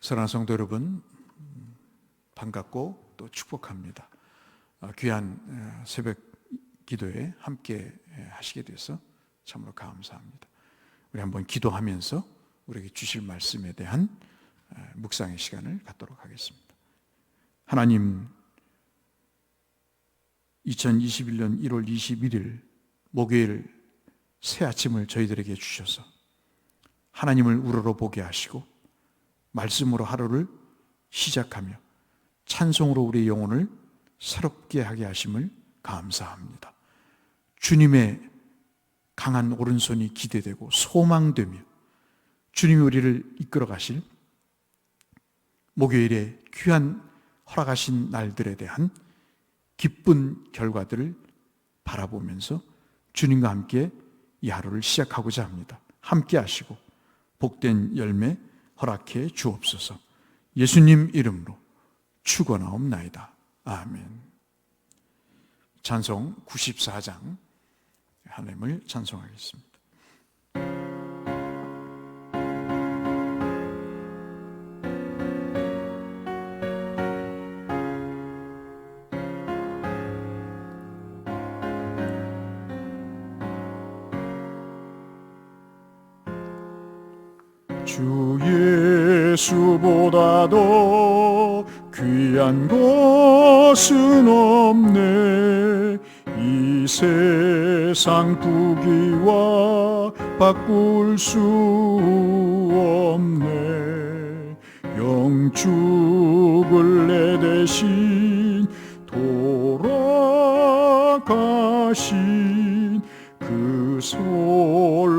사랑하는 성도 여러분, 반갑고 또 축복합니다. 아, 귀한 에, 새벽 기도에 함께 에, 하시게 돼서 참으로 감사합니다. 우리 한번 기도하면서 우리에게 주실 말씀에 대한 에, 묵상의 시간을 갖도록 하겠습니다. 하나님, 2021년 1월 21일 목요일 새 아침을 저희들에게 주셔서 하나님을 우러러 보게 하시고 말씀으로 하루를 시작하며 찬송으로 우리의 영혼을 새롭게 하게 하심을 감사합니다. 주님의 강한 오른손이 기대되고 소망되며 주님이 우리를 이끌어 가실 목요일에 귀한 허락하신 날들에 대한 기쁜 결과들을 바라보면서 주님과 함께 이 하루를 시작하고자 합니다. 함께 하시고 복된 열매 허락해 주옵소서. 예수님 이름으로 축원하옵나이다. 아멘. 찬송 94장 하나님을 찬송하겠습니다. 주 예수보다도 귀한 것은 없네. 이 세상 부귀와 바꿀 수 없네. 영축을 내 대신 돌아가신 그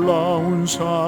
놀라운 사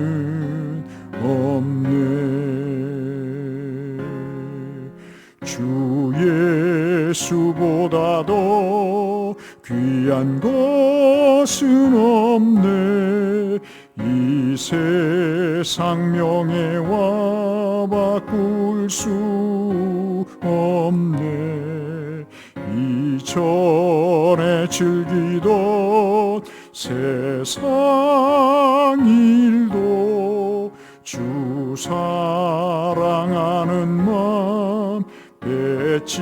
예수보다도 귀한 것은 없네. 이 세상 명예와 바꿀 수 없네. 이전에 즐기던 세상 일도 주 사랑하는 마음 뺏지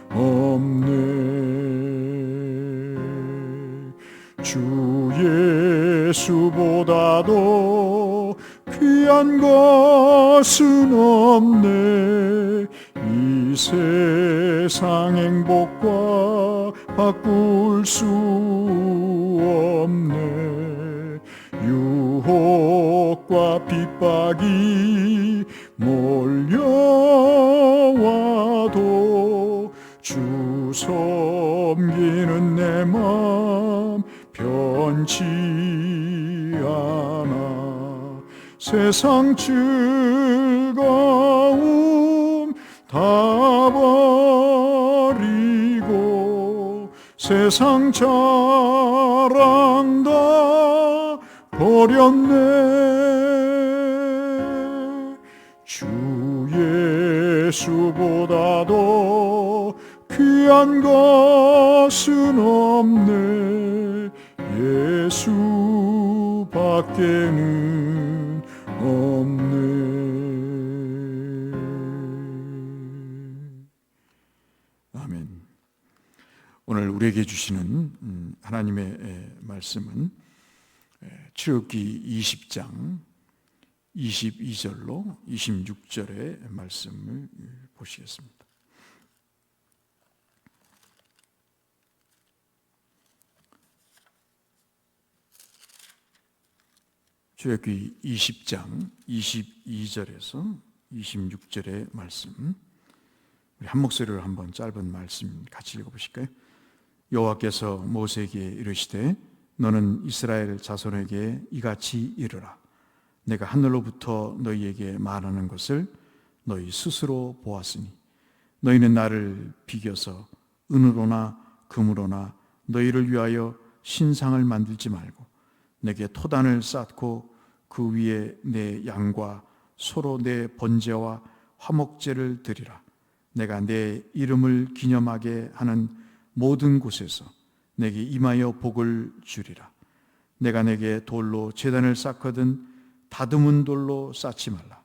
없네. 주 예수보다도 귀한 것은 없네. 이 세상 행복과 바꿀 수 없네. 유혹과 핍박이 몰려 섬기는 내맘 변치 않아. 세상 즐거움 다 버리고 세상 자랑 다 버렸네. 주 예수보다도 귀한 것은 없네 예수밖에는 없네 아멘. 오늘 우리에게 주시는 음, 하나님의 에, 말씀은 에, 출애굽기 20장 22절로 26절의 말씀을 보시겠습니다. 출애굽기 20장 22절에서 26절의 말씀 우리 한 목소리로 한번 짧은 말씀 같이 읽어 보실까요? 여호와께서 모세에게 이르시되 너는 이스라엘 자손에게 이같이 이르라 내가 하늘로부터 너희에게 말하는 것을 너희 스스로 보았으니 너희는 나를 비겨서 은으로나 금으로나 너희를 위하여 신상을 만들지 말고 내게 토단을 쌓고 그 위에 내 양과 소로 내 번제와 화목제를 드리라. 내가 내 이름을 기념하게 하는 모든 곳에서 내게 임하여 복을 주리라. 내가 내게 돌로 제단을 쌓거든 다듬은 돌로 쌓지 말라.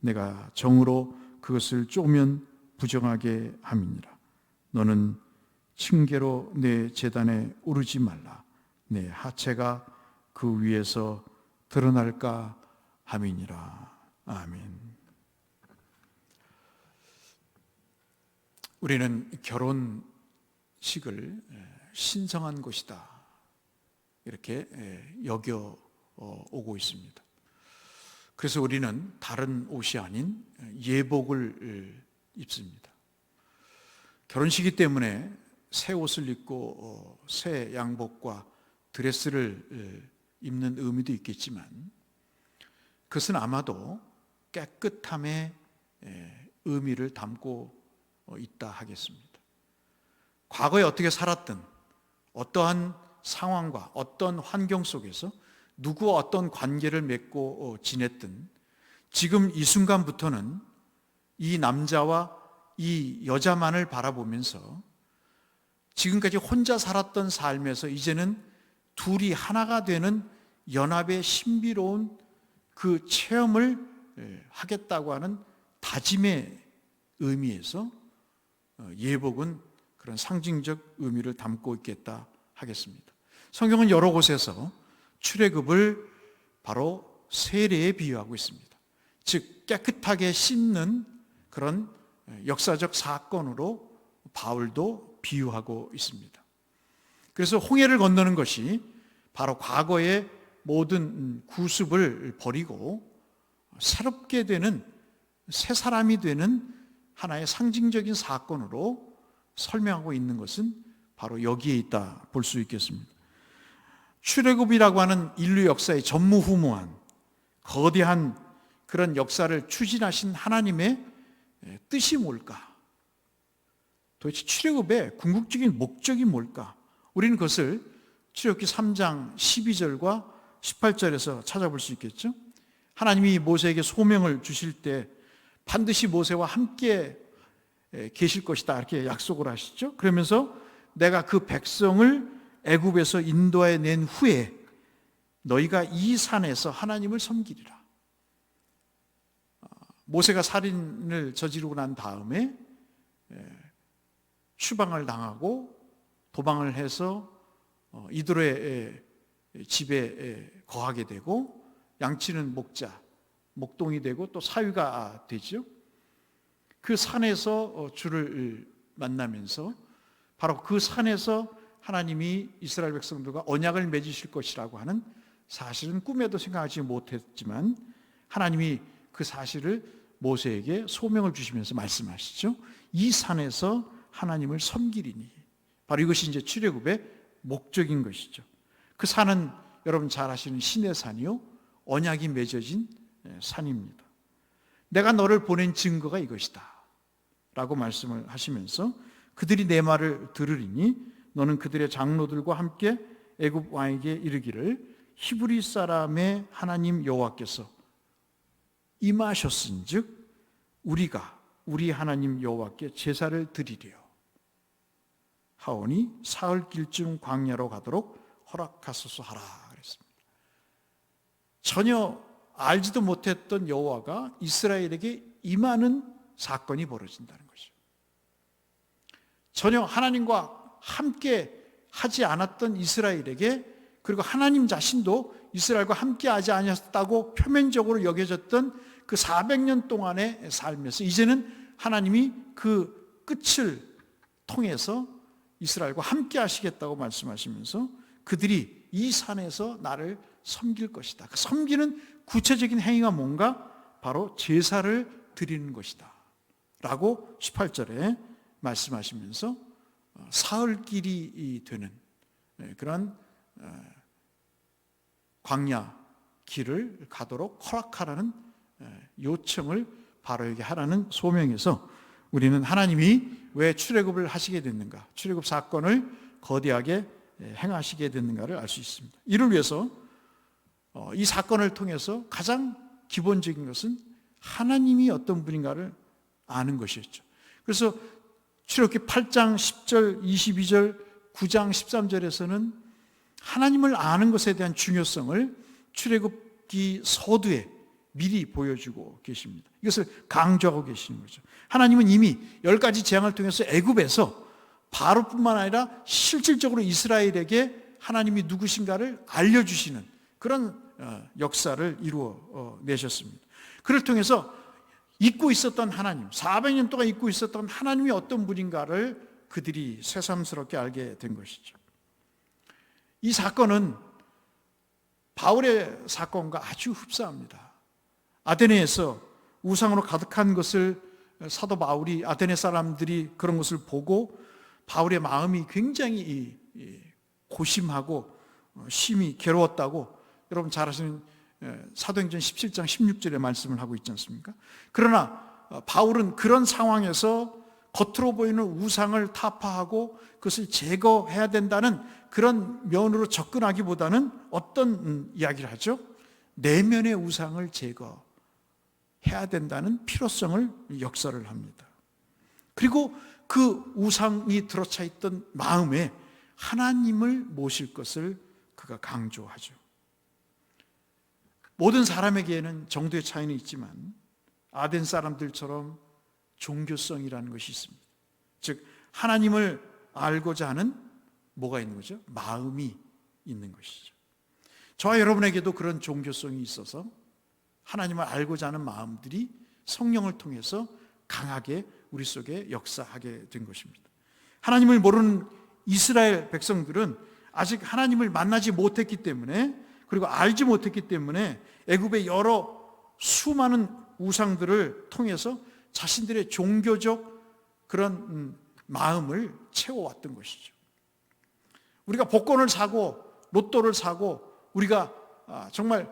내가 정으로 그것을 쪼면 부정하게 함이니라. 너는 층계로 내 제단에 오르지 말라. 내 하체가 그 위에서 드러날까 함이니라. 아멘. 우리는 결혼식을 신성한 것이다. 이렇게 여겨 오고 있습니다. 그래서 우리는 다른 옷이 아닌 예복을 입습니다. 결혼식이 때문에 새 옷을 입고 새 양복과 드레스를 입는 의미도 있겠지만 그것은 아마도 깨끗함의 의미를 담고 있다 하겠습니다. 과거에 어떻게 살았든 어떠한 상황과 어떤 환경 속에서 누구와 어떤 관계를 맺고 어, 지냈든 지금 이 순간부터는 이 남자와 이 여자만을 바라보면서 지금까지 혼자 살았던 삶에서 이제는 둘이 하나가 되는 연합의 신비로운 그 체험을 예, 하겠다고 하는 다짐의 의미에서 어, 예복은 그런 상징적 의미를 담고 있겠다 하겠습니다. 성경은 여러 곳에서 출애굽을 바로 세례에 비유하고 있습니다. 즉 깨끗하게 씻는 그런 역사적 사건으로 바울도 비유하고 있습니다. 그래서 홍해를 건너는 것이 바로 과거의 모든 구습을 버리고 새롭게 되는 새 사람이 되는 하나의 상징적인 사건으로 설명하고 있는 것은 바로 여기에 있다 볼 수 있겠습니다. 출애굽이라고 하는 인류 역사의 전무후무한 거대한 그런 역사를 추진하신 하나님의 뜻이 뭘까? 도대체 출애굽의 궁극적인 목적이 뭘까? 우리는 그것을 출애굽기 3장 12절과 18절에서 찾아볼 수 있겠죠? 하나님이 모세에게 소명을 주실 때 반드시 모세와 함께 계실 것이다 이렇게 약속을 하시죠. 그러면서 내가 그 백성을 애굽에서 인도해 낸 후에 너희가 이 산에서 하나님을 섬기리라. 모세가 살인을 저지르고 난 다음에 추방을 당하고 도망을 해서 어, 이드로의 집에 거하게 되고 양치는 목자, 목동이 되고 또 사위가 되죠. 그 산에서 어, 주를 만나면서 바로 그 산에서 하나님이 이스라엘 백성들과 언약을 맺으실 것이라고 하는 사실은 꿈에도 생각하지 못했지만 하나님이 그 사실을 모세에게 소명을 주시면서 말씀하시죠. 이 산에서 하나님을 섬기리니 바로 이것이 이제 출애굽의 목적인 것이죠. 그 산은 여러분 잘 아시는 신의 산이요 언약이 맺어진 산입니다. 내가 너를 보낸 증거가 이것이다. 라고 말씀을 하시면서 그들이 내 말을 들으리니 너는 그들의 장로들과 함께 애굽 왕에게 이르기를 히브리 사람의 하나님 여호와께서 임하셨은즉 우리가 우리 하나님 여호와께 제사를 드리려 하오니 사흘 길쯤 광야로 가도록 허락하소서 하라 그랬습니다. 전혀 알지도 못했던 여호와가 이스라엘에게 임하는 사건이 벌어진다는 것이죠. 전혀 하나님과 함께 하지 않았던 이스라엘에게 그리고 하나님 자신도 이스라엘과 함께 하지 아니었다고 표면적으로 여겨졌던 그 400년 동안의 삶에서 이제는 하나님이 그 끝을 통해서 이스라엘과 함께 하시겠다고 말씀하시면서 그들이 이 산에서 나를 섬길 것이다. 그 섬기는 구체적인 행위가 뭔가 바로 제사를 드리는 것이다. 라고 18절에 말씀하시면서 어, 사흘길이 되는 예, 그런 어, 광야 길을 가도록 허락하라는 예, 요청을 바로에게 하라는 소명에서 우리는 하나님이 왜 출애굽을 하시게 됐는가, 출애굽 사건을 거대하게 예, 행하시게 됐는가를 알 수 있습니다. 이를 위해서 어, 이 사건을 통해서 가장 기본적인 것은 하나님이 어떤 분인가를 아는 것이었죠. 그래서 출애굽기 8장 10절, 22절, 9장 13절에서는 하나님을 아는 것에 대한 중요성을 출애굽기 서두에 미리 보여주고 계십니다. 이것을 강조하고 계시는 거죠. 하나님은 이미 열 가지 재앙을 통해서 애굽에서 바로뿐만 아니라 실질적으로 이스라엘에게 하나님이 누구신가를 알려주시는 그런 어, 역사를 이루어 어, 내셨습니다. 그를 통해서 잊고 있었던 하나님, 400년 동안 잊고 있었던 하나님이 어떤 분인가를 그들이 새삼스럽게 알게 된 것이죠. 이 사건은 바울의 사건과 아주 흡사합니다. 아테네에서 우상으로 가득한 것을 사도 바울이 아테네 사람들이 그런 것을 보고 바울의 마음이 굉장히 고심하고 어, 심히 괴로웠다고 여러분 잘 아시는 사도행전 17장 16절의 말씀을 하고 있지 않습니까? 그러나 어, 바울은 그런 상황에서 겉으로 보이는 우상을 타파하고 그것을 제거해야 된다는 그런 면으로 접근하기보다는 어떤 음, 이야기를 하죠? 내면의 우상을 제거 해야 된다는 필요성을 역설을 합니다. 그리고 그 우상이 들어차 있던 마음에 하나님을 모실 것을 그가 강조하죠. 모든 사람에게는 정도의 차이는 있지만 아덴 사람들처럼 종교성이라는 것이 있습니다. 즉 하나님을 알고자 하는 뭐가 있는 거죠? 마음이 있는 것이죠. 저와 여러분에게도 그런 종교성이 있어서 하나님을 알고자 하는 마음들이 성령을 통해서 강하게 우리 속에 역사하게 된 것입니다. 하나님을 모르는 이스라엘 백성들은 아직 하나님을 만나지 못했기 때문에 그리고 알지 못했기 때문에 애굽의 여러 수많은 우상들을 통해서 자신들의 종교적 그런 음, 마음을 채워왔던 것이죠. 우리가 복권을 사고 로또를 사고 우리가 아, 정말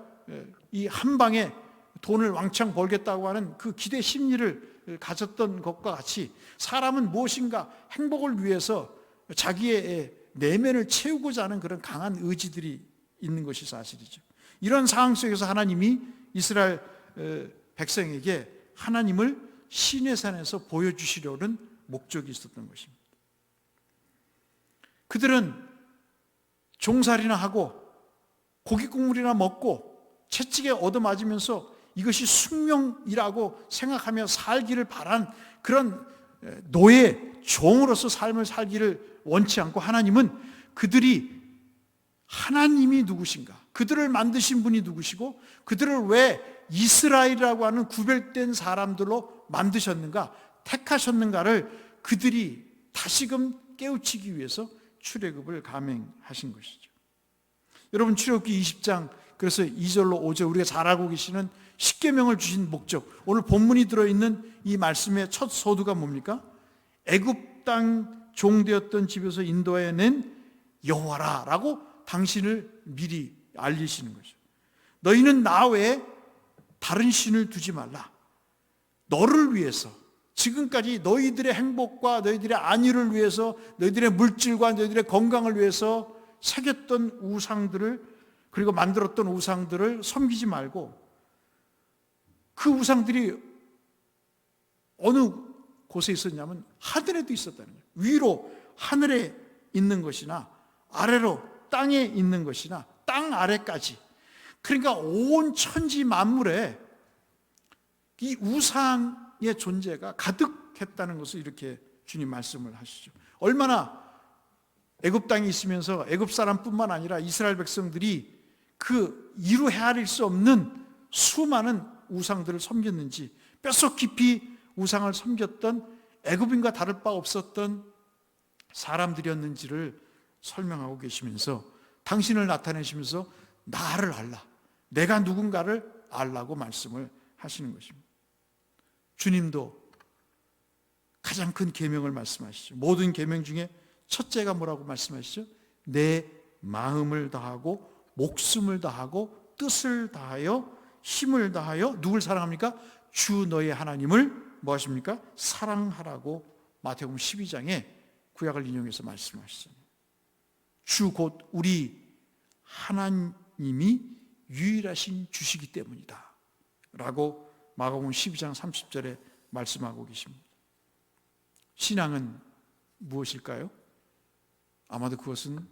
이 한 방에 돈을 왕창 벌겠다고 하는 그 기대 심리를 가졌던 것과 같이 사람은 무엇인가 행복을 위해서 자기의 내면을 채우고자 하는 그런 강한 의지들이 있는 것이 사실이죠. 이런 상황 속에서 하나님이 이스라엘 백성에게 하나님을 신의 산에서 보여주시려는 목적이 있었던 것입니다. 그들은 종살이나 하고 고기 국물이나 먹고 채찍에 얻어맞으면서 이것이 숙명이라고 생각하며 살기를 바란 그런 노예 종으로서 삶을 살기를 원치 않고 하나님은 그들이 하나님이 누구신가? 그들을 만드신 분이 누구시고 그들을 왜 이스라엘이라고 하는 구별된 사람들로 만드셨는가? 택하셨는가를 그들이 다시금 깨우치기 위해서 출애굽을 감행하신 것이죠. 여러분 출애굽기 20장 그래서 2절로 5절 우리가 잘 알고 계시는 십계명을 주신 목적. 오늘 본문이 들어 있는 이 말씀의 첫 소두가 뭡니까? 애굽 땅 종되었던 집에서 인도해 낸 여호와라라고 당신을 미리 알리시는 거죠. 너희는 나 외에 다른 신을 두지 말라. 너를 위해서 지금까지 너희들의 행복과 너희들의 안위를 위해서 너희들의 물질과 너희들의 건강을 위해서 새겼던 우상들을 그리고 만들었던 우상들을 섬기지 말고 그 우상들이 어느 곳에 있었냐면 하늘에도 있었다는 거예요. 위로 하늘에 있는 것이나 아래로 땅에 있는 것이나 땅 아래까지 그러니까 온 천지 만물에 이 우상의 존재가 가득했다는 것을 이렇게 주님 말씀을 하시죠. 얼마나 애굽 땅에 있으면서 애굽 사람뿐만 아니라 이스라엘 백성들이 그 이루 헤아릴 수 없는 수많은 우상들을 섬겼는지 뼛속 깊이 우상을 섬겼던 애굽인과 다를 바 없었던 사람들이었는지를 설명하고 계시면서 당신을 나타내시면서 나를 알라. 내가 누군가를 알라고 말씀을 하시는 것입니다. 주님도 가장 큰 계명을 말씀하시죠. 모든 계명 중에 첫째가 뭐라고 말씀하시죠? 내 마음을 다하고 목숨을 다하고 뜻을 다하여 힘을 다하여 누굴 사랑합니까? 주 너의 하나님을 뭐 하십니까? 사랑하라고 마태복음 12장에 구약을 인용해서 말씀하시잖아요. 주 곧 우리 하나님이 유일하신 주시기 때문이다. 라고 마가복음 12장 30절에 말씀하고 계십니다. 신앙은 무엇일까요? 아마도 그것은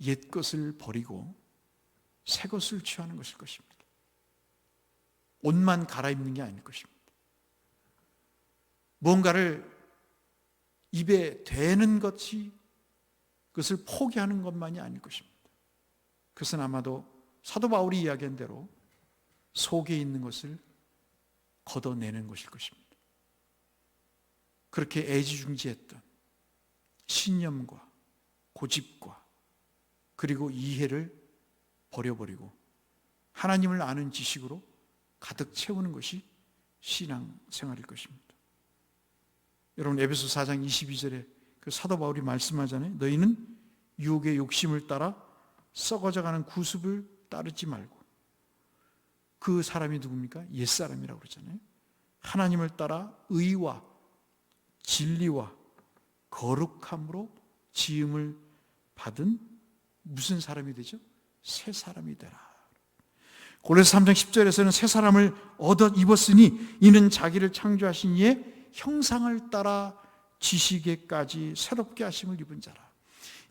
옛 것을 버리고 새 것을 취하는 것일 것입니다. 옷만 갈아입는 게 아닐 것입니다. 뭔가를 입에 대는 것이 그것을 포기하는 것만이 아닐 것입니다. 그것은 아마도 사도 바울이 이야기한 대로 속에 있는 것을 걷어내는 것일 것입니다. 그렇게 애지중지했던 신념과 고집과 그리고 이해를 버려버리고 하나님을 아는 지식으로 가득 채우는 것이 신앙 생활일 것입니다. 여러분 에베소 4장 22절에 그 사도 바울이 말씀하잖아요. 너희는 유혹의 욕심을 따라 썩어져가는 구습을 따르지 말고 그 사람이 누굽니까? 옛 사람이라고 그러잖아요. 하나님을 따라 의와 진리와 거룩함으로 지음을 받은 무슨 사람이 되죠? 새 사람이 되라. 고레스 3장 10절에서는 새 사람을 얻어 입었으니 이는 자기를 창조하신 이의 형상을 따라 지식에까지 새롭게 하심을 입은 자라.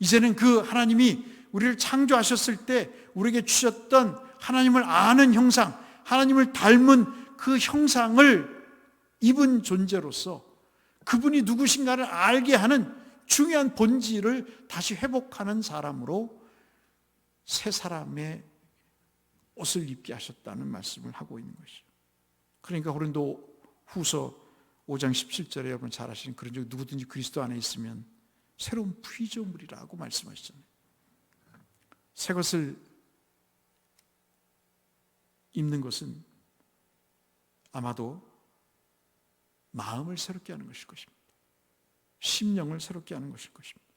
이제는 그 하나님이 우리를 창조하셨을 때 우리에게 주셨던 하나님을 아는 형상, 하나님을 닮은 그 형상을 입은 존재로서 그분이 누구신가를 알게 하는 중요한 본질을 다시 회복하는 사람으로 새 사람의 옷을 입게 하셨다는 말씀을 하고 있는 것이죠. 그러니까 고린도 후서 5장 17절에 여러분 잘 아시는 그런 적 누구든지 그리스도 안에 있으면 새로운 피조물이라고 말씀하시잖아요. 새 것을 입는 것은 아마도 마음을 새롭게 하는 것일 것입니다. 심령을 새롭게 하는 것일 것입니다.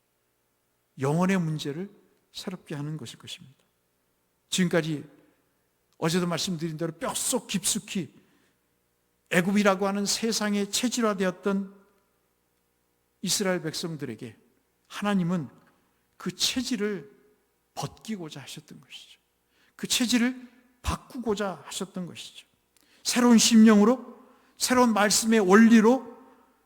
영혼의 문제를 새롭게 하는 것일 것입니다. 지금까지 어제도 말씀드린 대로 뼛속 깊숙이 애굽이라고 하는 세상에 체질화되었던 이스라엘 백성들에게 하나님은 그 체질을 벗기고자 하셨던 것이죠. 그 체질을 바꾸고자 하셨던 것이죠. 새로운 심령으로, 새로운 말씀의 원리로,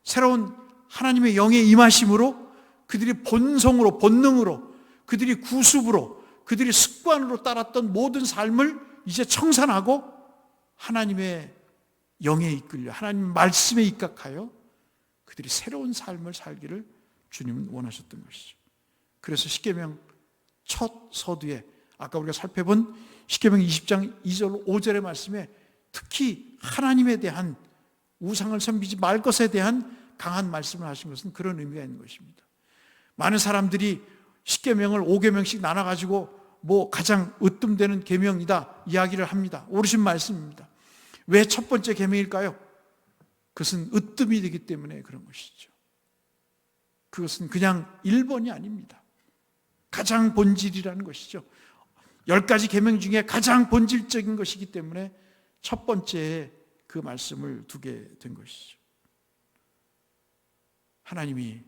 새로운 하나님의 영의 임하심으로 그들이 본성으로, 본능으로, 그들이 구습으로, 그들이 습관으로 따랐던 모든 삶을 이제 청산하고 하나님의 영에 이끌려 하나님 말씀에 입각하여 그들이 새로운 삶을 살기를 주님은 원하셨던 것이죠. 그래서 십계명 첫 서두에 아까 우리가 살펴본 십계명 20장 2절 5절의 말씀에 특히 하나님에 대한 우상을 섬기지 말 것에 대한 강한 말씀을 하신 것은 그런 의미가 있는 것입니다. 많은 사람들이 십계명을 5계명씩 나눠 가지고 뭐 가장 으뜸되는 계명이다 이야기를 합니다. 옳으신 말씀입니다. 왜 첫 번째 계명일까요? 그것은 으뜸이 되기 때문에 그런 것이죠. 그것은 그냥 1번이 아닙니다. 가장 본질이라는 것이죠. 열 가지 계명 중에 가장 본질적인 것이기 때문에 첫 번째에 그 말씀을 두게 된 것이죠. 하나님이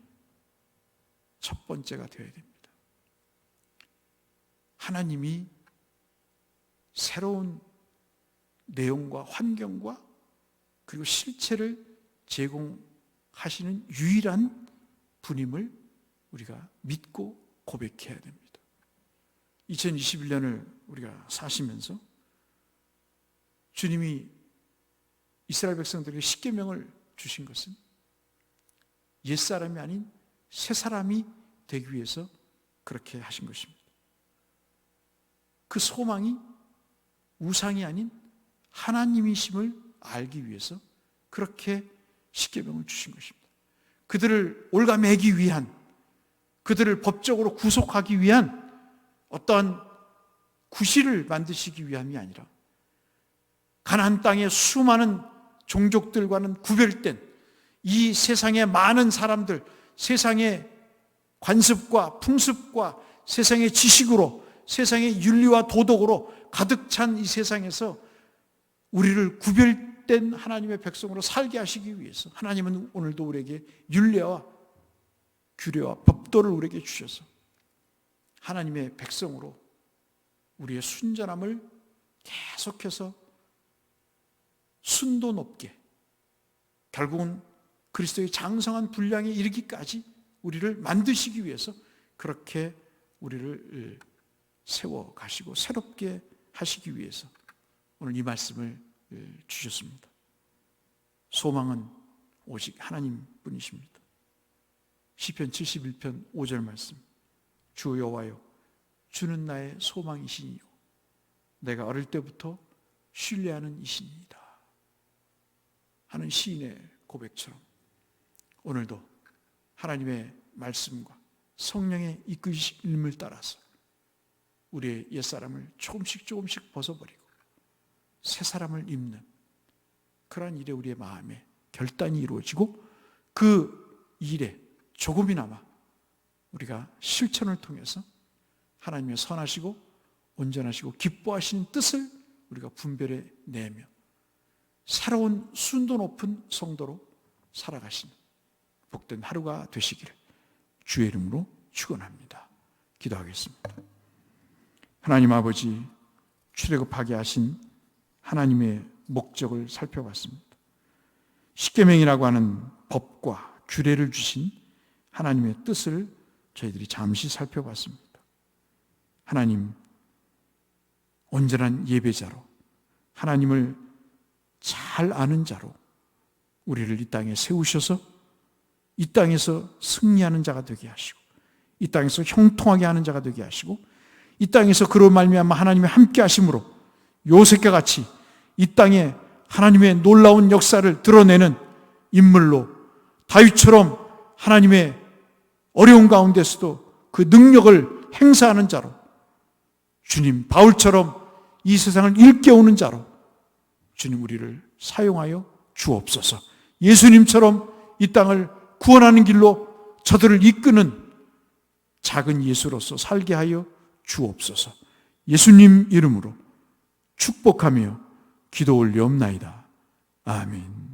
첫 번째가 되어야 됩니다. 하나님이 새로운 내용과 환경과 그리고 실체를 제공하시는 유일한 분임을 우리가 믿고 고백해야 됩니다. 2021년을 우리가 사시면서 주님이 이스라엘 백성들에게 십계명을 주신 것은 옛사람이 아닌 새 사람이 되기 위해서 그렇게 하신 것입니다. 그 소망이 우상이 아닌 하나님이심을 알기 위해서 그렇게 십계명을 주신 것입니다. 그들을 올가매기 위한 그들을 법적으로 구속하기 위한 어떠한 구실을 만드시기 위함이 아니라 가나안 땅의 수많은 종족들과는 구별된 이 세상의 많은 사람들, 세상의 관습과 풍습과 세상의 지식으로 세상의 윤리와 도덕으로 가득 찬 이 세상에서 우리를 구별된 하나님의 백성으로 살게 하시기 위해서 하나님은 오늘도 우리에게 윤례와 규례와 법도를 우리에게 주셔서 하나님의 백성으로 우리의 순전함을 계속해서 순도 높게 결국은 그리스도의 장성한 분량에 이르기까지 우리를 만드시기 위해서 그렇게 우리를 세워 가시고 새롭게 하시기 위해서 오늘 이 말씀을 주셨습니다. 소망은 오직 하나님 뿐이십니다. 시편 71편 5절 말씀. 주 여호와여 주는 나의 소망이시니요 내가 어릴 때부터 신뢰하는 이신이다. 하는 시인의 고백처럼 오늘도 하나님의 말씀과 성령의 이끄심을 따라서 우리의 옛사람을 조금씩 조금씩 벗어버리고 새 사람을 입는 그러한 일에 우리의 마음에 결단이 이루어지고 그 일에 조금이나마 우리가 실천을 통해서 하나님의 선하시고 온전하시고 기뻐하시는 뜻을 우리가 분별해 내며 새로운 순도 높은 성도로 살아가시는 복된 하루가 되시기를 주의 이름으로 축원합니다. 기도하겠습니다. 하나님 아버지 출애굽하게 하신 하나님의 목적을 살펴봤습니다. 십계명이라고 하는 법과 규례를 주신 하나님의 뜻을 저희들이 잠시 살펴봤습니다. 하나님 온전한 예배자로 하나님을 잘 아는 자로 우리를 이 땅에 세우셔서 이 땅에서 승리하는 자가 되게 하시고 이 땅에서 형통하게 하는 자가 되게 하시고 이 땅에서 그로 말미암아 하나님의 함께 하심으로 요셉과 같이 이 땅에 하나님의 놀라운 역사를 드러내는 인물로 다윗처럼 하나님의 어려운 가운데서도 그 능력을 행사하는 자로 주님 바울처럼 이 세상을 일깨우는 자로 주님 우리를 사용하여 주옵소서. 예수님처럼 이 땅을 구원하는 길로 저들을 이끄는 작은 예수로서 살게 하여 주옵소서. 예수님 이름으로 축복하며 기도 올리옵나이다. 아멘.